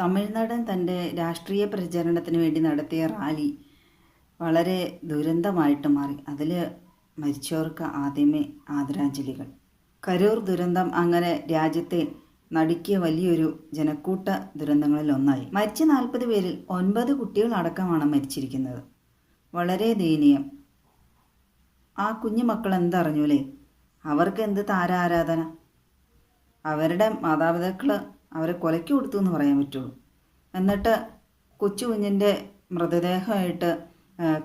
തമിഴ്നാടൻ തന്റെ രാഷ്ട്രീയ പ്രചരണത്തിന് വേണ്ടി നടത്തിയ റാലി വളരെ ദുരന്തമായിട്ട് മാറി. അതിൽ മരിച്ചവർക്ക് ആദ്യമേ ആദരാഞ്ജലികൾ. കരൂർ ദുരന്തം അങ്ങനെ രാജ്യത്തെ നടുക്കിയ വലിയൊരു ജനക്കൂട്ട ദുരന്തങ്ങളിൽ ഒന്നായി. മരിച്ച നാൽപ്പത് പേരിൽ ഒൻപത് കുട്ടികളടക്കമാണ് മരിച്ചിരിക്കുന്നത്. വളരെ ദയനീയം. ആ കുഞ്ഞു മക്കൾ എന്തറിഞ്ഞൂലേ? അവർക്ക് എന്ത് താരാരാധന? അവരുടെ മാതാപിതാക്കൾ അവരെ കൊലയ്ക്ക് കൊടുത്തു എന്ന് പറയാൻ പറ്റുള്ളൂ. എന്നിട്ട് കൊച്ചു കുഞ്ഞിന്റെ മൃതദേഹമായിട്ട്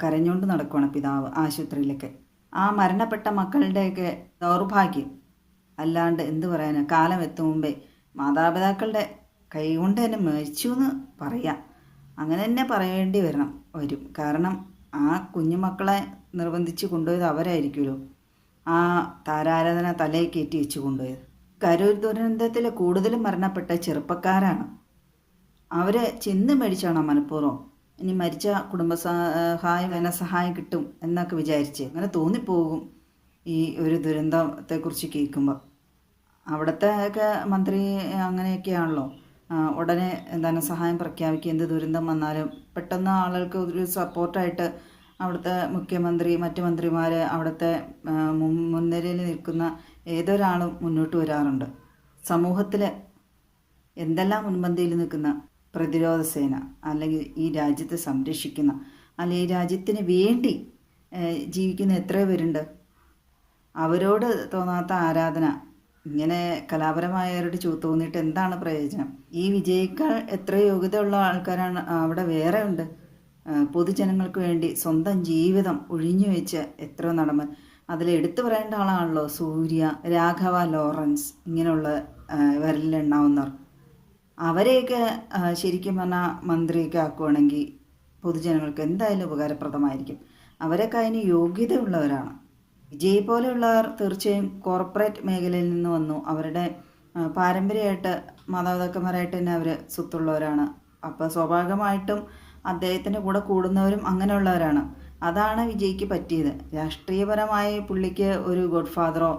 കരഞ്ഞുകൊണ്ട് നടക്കുകയാണ് പിതാവ് ആശുപത്രിയിലൊക്കെ. ആ മരണപ്പെട്ട മക്കളുടെയൊക്കെ ദൗർഭാഗ്യം. അല്ലാണ്ട് എന്ത് പറയാന്? കാലം എത്തും മുമ്പേ മാതാപിതാക്കളുടെ കൈകൊണ്ട് തന്നെ മരിച്ചു എന്ന് പറയാം. അങ്ങനെ തന്നെ പറയേണ്ടി വരണം വരും. കാരണം ആ കുഞ്ഞുമക്കളെ നിർബന്ധിച്ച് കൊണ്ടുപോയത് അവരായിരിക്കുമല്ലോ. ആ താരാരാധന തലയിൽ കയറ്റി വെച്ച് കൊണ്ടുപോയത്. കരൂർ ദുരന്തത്തിൽ കൂടുതലും മരണപ്പെട്ട ചെറുപ്പക്കാരാണ്. അവർ ചെന്ന് മേടിച്ചാണോ മനഃപൂർവം? ഇനി മരിച്ച കുടുംബസഹായം ധനസഹായം കിട്ടും എന്നൊക്കെ വിചാരിച്ച് അങ്ങനെ തോന്നിപ്പോകും ഈ ഒരു ദുരന്തത്തെക്കുറിച്ച് കേൾക്കുമ്പോൾ അവിടുത്തെ ഒക്കെ മന്ത്രി അങ്ങനെയൊക്കെയാണല്ലോ. ഉടനെ ധനസഹായം പ്രഖ്യാപിക്കുക എന്ത് ദുരന്തം വന്നാലും പെട്ടെന്ന് ആളുകൾക്ക് ഒരു സപ്പോർട്ടായിട്ട് അവിടുത്തെ മുഖ്യമന്ത്രി മറ്റ് മന്ത്രിമാർ അവിടുത്തെ മുൻനിരയിൽ നിൽക്കുന്ന ഏതൊരാളും മുന്നോട്ട് വരാറുണ്ട്. സമൂഹത്തിൽ എന്തെല്ലാം മുൻപന്തിയിൽ നിൽക്കുന്ന പ്രതിരോധ സേന അല്ലെങ്കിൽ ഈ രാജ്യത്തെ സംരക്ഷിക്കുന്ന അല്ലെങ്കിൽ ഈ രാജ്യത്തിന് വേണ്ടി ജീവിക്കുന്ന എത്രയോ പേരുണ്ട്. അവരോട് തോന്നാത്ത ആരാധന. ഇങ്ങനെ കലാപരമായവരോട് ചൂ തോന്നിയിട്ട് എന്താണ് പ്രയോജനം? ഈ വിജയിക്കാൻ എത്ര യോഗ്യതയുള്ള ആൾക്കാരാണ് അവിടെ വേറെ ഉണ്ട്. പൊതുജനങ്ങൾക്ക് വേണ്ടി സ്വന്തം ജീവിതം ഒഴിഞ്ഞു വെച്ച് എത്ര നടമ അതിൽ എടുത്തു പറയേണ്ട ആളാണല്ലോ സൂര്യ രാഘവ ലോറൻസ് ഇങ്ങനെയുള്ള വിരലിലെണ്ണാവുന്നവർ അവരെയൊക്കെ ശരിക്കും പറഞ്ഞാൽ മന്ത്രിയൊക്കെ ആക്കുവാണെങ്കിൽ പൊതുജനങ്ങൾക്ക് എന്തായാലും ഉപകാരപ്രദമായിരിക്കും. അവരൊക്കെ അതിന് യോഗ്യതയുള്ളവരാണ്. വിജയ് പോലെയുള്ളവർ തീർച്ചയായും കോർപ്പറേറ്റ് മേഖലയിൽ നിന്ന് വന്നു. അവരുടെ പാരമ്പര്യമായിട്ട് മാതാപിതാക്കന്മാരായിട്ട് തന്നെ അവർ സ്വത്തുള്ളവരാണ്. അപ്പോൾ സ്വാഭാവികമായിട്ടും അദ്ദേഹത്തിന്റെ കൂടെ കൂടുന്നവരും അങ്ങനെയുള്ളവരാണ്. അതാണ് വിജയ്ക്ക് പറ്റിയത്. രാഷ്ട്രീയപരമായി പുള്ളിക്ക് ഒരു ഗോഡ് ഫാദറോ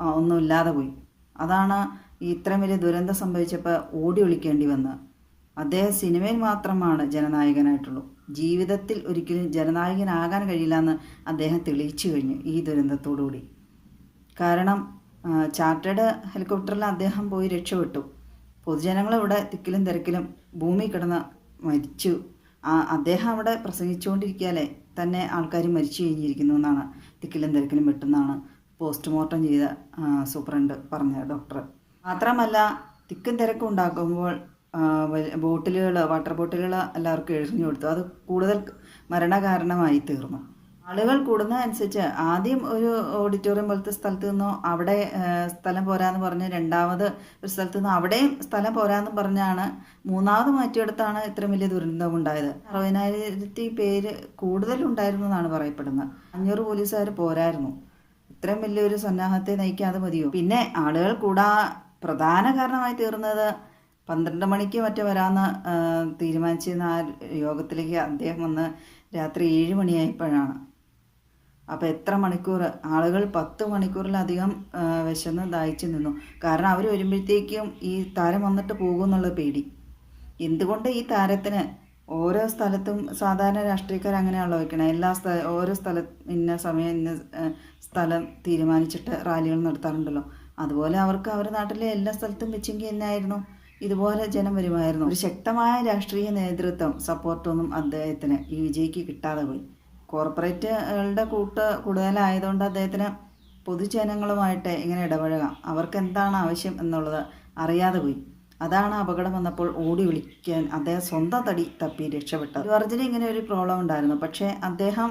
ഒന്നും ഇല്ലാതെ പോയി. അതാണ് ഇത്രയും വലിയ ദുരന്തം സംഭവിച്ചപ്പോൾ ഓടി ഒളിക്കേണ്ടി വന്നത്. അദ്ദേഹം സിനിമയിൽ മാത്രമാണ് ജനനായകനായിട്ടുള്ളൂ. ജീവിതത്തിൽ ഒരിക്കലും ജനനായകനാകാൻ കഴിയില്ല എന്ന് അദ്ദേഹം തെളിയിച്ചു കഴിഞ്ഞു ഈ ദുരന്തത്തോടുകൂടി. കാരണം ചാർട്ടേഡ് ഹെലികോപ്റ്ററിൽ അദ്ദേഹം പോയി രക്ഷപ്പെട്ടു. പൊതുജനങ്ങൾ ഇവിടെ തിക്കിലും തിരക്കിലും ഭൂമി കിടന്ന് മരിച്ചു. അദ്ദേഹം അവിടെ പ്രസംഗിച്ചുകൊണ്ടിരിക്കുകയല്ലേ തന്നെ ആൾക്കാർ മരിച്ചു കഴിഞ്ഞിരിക്കുന്നു എന്നാണ്. തിക്കിലും തിരക്കിലും വെട്ടുന്നതാണ് പോസ്റ്റ്മോർട്ടം ചെയ്ത സൂപ്രണ്ട് പറഞ്ഞ ഡോക്ടർ മാത്രമല്ല തിക്കും തിരക്കും ഉണ്ടാക്കുമ്പോൾ ബോട്ടിലുകൾ വാട്ടർ ബോട്ടിലുകൾ എല്ലാവർക്കും എഴുതി കൊടുത്തു. അത് കൂടുതൽ മരണകാരണമായി തീർന്നു. ആളുകൾ കൂടുന്നതനുസരിച്ച് ആദ്യം ഒരു ഓഡിറ്റോറിയം പോലത്തെ സ്ഥലത്ത് നിന്നോ അവിടെ സ്ഥലം പോരാന്ന് പറഞ്ഞ് രണ്ടാമത് ഒരു സ്ഥലത്ത് നിന്നോ അവിടെയും സ്ഥലം പോരാന്ന് പറഞ്ഞാണ് മൂന്നാമത് മാറ്റിയെടുത്താണ് ഇത്രയും വലിയ ദുരന്തം ഉണ്ടായത്. അറുപതിനായിരത്തി പേര് കൂടുതൽ ഉണ്ടായിരുന്നു എന്നാണ് പറയപ്പെടുന്നത്. അഞ്ഞൂറ് പോലീസുകാർ പോരായിരുന്നു. ഇത്രയും വലിയൊരു സന്നാഹത്തെ നയിക്കാതെ മതിയോ? പിന്നെ ആളുകൾ കൂടാ പ്രധാന കാരണമായി തീർന്നത് പന്ത്രണ്ട് മണിക്ക് മറ്റേ വരാമെന്ന് തീരുമാനിച്ചിരുന്ന ആ യോഗത്തിലേക്ക് അദ്ദേഹം വന്ന് രാത്രി ഏഴ് മണിയായപ്പോഴാണ്. അപ്പോൾ എത്ര മണിക്കൂർ? ആളുകൾ പത്ത് മണിക്കൂറിലധികം വിശന്ന് ദാഹിച്ചു നിന്നു. കാരണം അവർ വരുമ്പോഴത്തേക്കും ഈ താരം വന്നിട്ട് പോകും എന്നുള്ള പേടി. എന്തുകൊണ്ട് ഈ താരത്തിന്? ഓരോ സ്ഥലത്തും സാധാരണ രാഷ്ട്രീയക്കാർ അങ്ങനെയാണല്ലോ വയ്ക്കണേ. എല്ലാ സ്ഥല ഓരോ സ്ഥല ഇന്ന സമയം ഇന്ന സ്ഥലം തീരുമാനിച്ചിട്ട് റാലികൾ നടത്താറുണ്ടല്ലോ. അതുപോലെ അവർക്ക് അവരുടെ നാട്ടിലെ എല്ലാ സ്ഥലത്തും വെച്ചെങ്കിൽ എന്നായിരുന്നു? ഇതുപോലെ ജനം വരുമായിരുന്നു. ഒരു ശക്തമായ രാഷ്ട്രീയ നേതൃത്വം സപ്പോർട്ടൊന്നും അദ്ദേഹത്തിന് ഈ വിജയ്ക്ക് കിട്ടാതെ പോയി. കോർപ്പറേറ്റുകളുടെ കൂട്ട് കൂടുതലായതുകൊണ്ട് അദ്ദേഹത്തിന് പൊതുജനങ്ങളുമായിട്ട് ഇങ്ങനെ ഇടപഴകാം. അവർക്ക് എന്താണ് ആവശ്യം എന്നുള്ളത് അറിയാതെ പോയി. അതാണ് അപകടം വന്നപ്പോൾ ഓടി വിളിക്കാൻ അദ്ദേഹം സ്വന്തം തടി തപ്പി രക്ഷപ്പെട്ടത്. അർജുന ഇങ്ങനെ ഒരു പ്രോബ്ലം ഉണ്ടായിരുന്നു. പക്ഷേ അദ്ദേഹം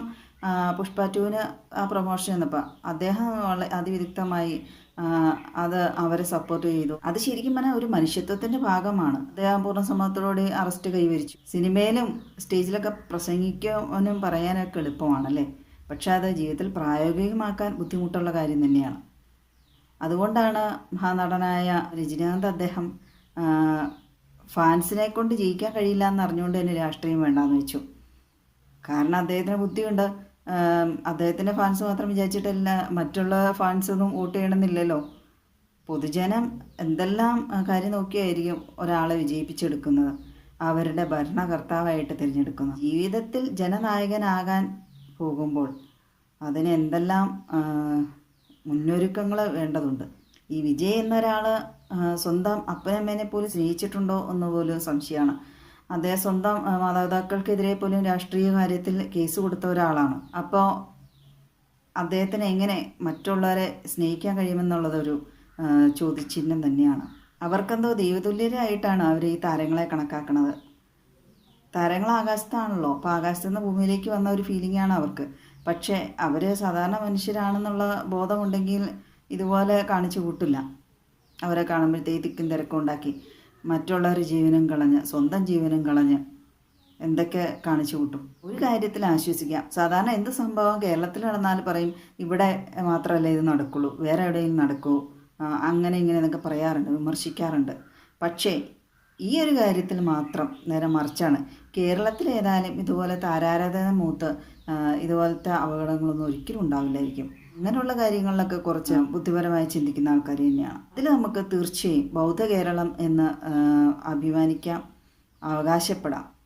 പുഷ്പ ടുവിന് ആ പ്രൊമോഷൻ ചെന്നപ്പോൾ അദ്ദേഹം അതിവിദഗ്ധമായി അത് അവരെ സപ്പോർട്ട് ചെയ്തു. അത് ശരിക്കും പറഞ്ഞാൽ ഒരു മനുഷ്യത്വത്തിന്റെ ഭാഗമാണ്. അദ്ദേഹം പൂർണ സമ്മതത്തോടെ അറസ്റ്റ് കൈവരിച്ചു. സിനിമയിലും സ്റ്റേജിലൊക്കെ പ്രസംഗിക്കാനും പറയാനൊക്കെ എളുപ്പമാണല്ലേ? പക്ഷെ അത് ജീവിതത്തിൽ പ്രായോഗികമാക്കാൻ ബുദ്ധിമുട്ടുള്ള കാര്യം തന്നെയാണ്. അതുകൊണ്ടാണ് മഹാനടനായ രജനീകാന്ത് അദ്ദേഹം ഫാൻസിനെ കൊണ്ട് ജയിക്കാൻ കഴിയില്ല എന്ന് അറിഞ്ഞുകൊണ്ട് തന്നെ രാഷ്ട്രീയം വേണ്ടാന്ന് വെച്ചു. കാരണം അദ്ദേഹത്തിന് ബുദ്ധിയുണ്ട്. അദ്ദേഹത്തിന്റെ ഫാൻസ് മാത്രം വിചാരിച്ചിട്ടല്ല മറ്റുള്ള ഫാൻസ് ഒന്നും വോട്ട് ചെയ്യണമെന്നില്ലല്ലോ. പൊതുജനം എന്തെല്ലാം കാര്യം നോക്കിയായിരിക്കും ഒരാളെ വിജയിപ്പിച്ചെടുക്കുന്നത് അവരുടെ ഭരണകർത്താവായിട്ട് തിരഞ്ഞെടുക്കുന്നത്. ജീവിതത്തിൽ ജനനായകനാകാൻ പോകുമ്പോൾ അതിന് എന്തെല്ലാം മുന്നൊരുക്കങ്ങൾ വേണ്ടതുണ്ട്. ഈ വിജയ് എന്നൊരാൾ സ്വന്തം അപ്പനമ്മേനെ പോലും സ്നേഹിച്ചിട്ടുണ്ടോ എന്ന് പോലും സംശയമാണ്. അദ്ദേഹം സ്വന്തം മാതാപിതാക്കൾക്കെതിരെ പോലും രാഷ്ട്രീയ കാര്യത്തിൽ കേസ് കൊടുത്ത ഒരാളാണ്. അപ്പോൾ അദ്ദേഹത്തിന് എങ്ങനെ മറ്റുള്ളവരെ സ്നേഹിക്കാൻ കഴിയുമെന്നുള്ളതൊരു ചോദ്യചിഹ്നം തന്നെയാണ്. അവർക്കെന്തോ ദൈവതുല്യരായിട്ടാണ് അവർ ഈ താരങ്ങളെ കണക്കാക്കുന്നത് താരങ്ങൾ ആകാശത്താണല്ലോ. അപ്പോൾ ആകാശത്ത് നിന്ന് ഭൂമിയിലേക്ക് വന്ന ഒരു ഫീലിംഗ് ആണ് അവർക്ക്. പക്ഷേ അവർ സാധാരണ മനുഷ്യരാണെന്നുള്ള ബോധമുണ്ടെങ്കിൽ ഇതുപോലെ കാണിച്ചു കൂട്ടില്ല. അവരെ കാണുമ്പോഴത്തേക്ക് തിക്കും തിരക്കും ഉണ്ടാക്കി. മറ്റുള്ളവരുടെ ജീവനും കളഞ്ഞ് സ്വന്തം ജീവനും കളഞ്ഞ് എന്തൊക്കെ കാണിച്ചു കൂട്ടും? ഒരു കാര്യത്തിൽ ആശ്വസിക്കാം. സാധാരണ എന്ത് സംഭവം കേരളത്തിൽ നടന്നാൽ പറയും ഇവിടെ മാത്രമല്ല ഇത് നടക്കുള്ളൂ വേറെ എവിടെയും നടക്കൂ. അങ്ങനെ ഇങ്ങനെ എന്നൊക്കെ പറയാറുണ്ട് വിമർശിക്കാറുണ്ട്. പക്ഷേ ഈ ഒരു കാര്യത്തിൽ മാത്രം നേരെ മറിച്ചാണ്. കേരളത്തിൽ ഏതായാലും ഇതുപോലെ താരാരാധന മൂത്ത് ഇതുപോലത്തെ അപകടങ്ങളൊന്നും ഒരിക്കലും ഉണ്ടാവില്ലായിരിക്കും. അങ്ങനെയുള്ള കാര്യങ്ങളിലൊക്കെ കുറച്ച് ബുദ്ധിപരമായി ചിന്തിക്കുന്ന ആൾക്കാർ തന്നെയാണ്. അതിൽ നമുക്ക് തീർച്ചയായും ബൗദ്ധ കേരളം എന്ന് അഭിമാനിക്കാം അവകാശപ്പെടാം.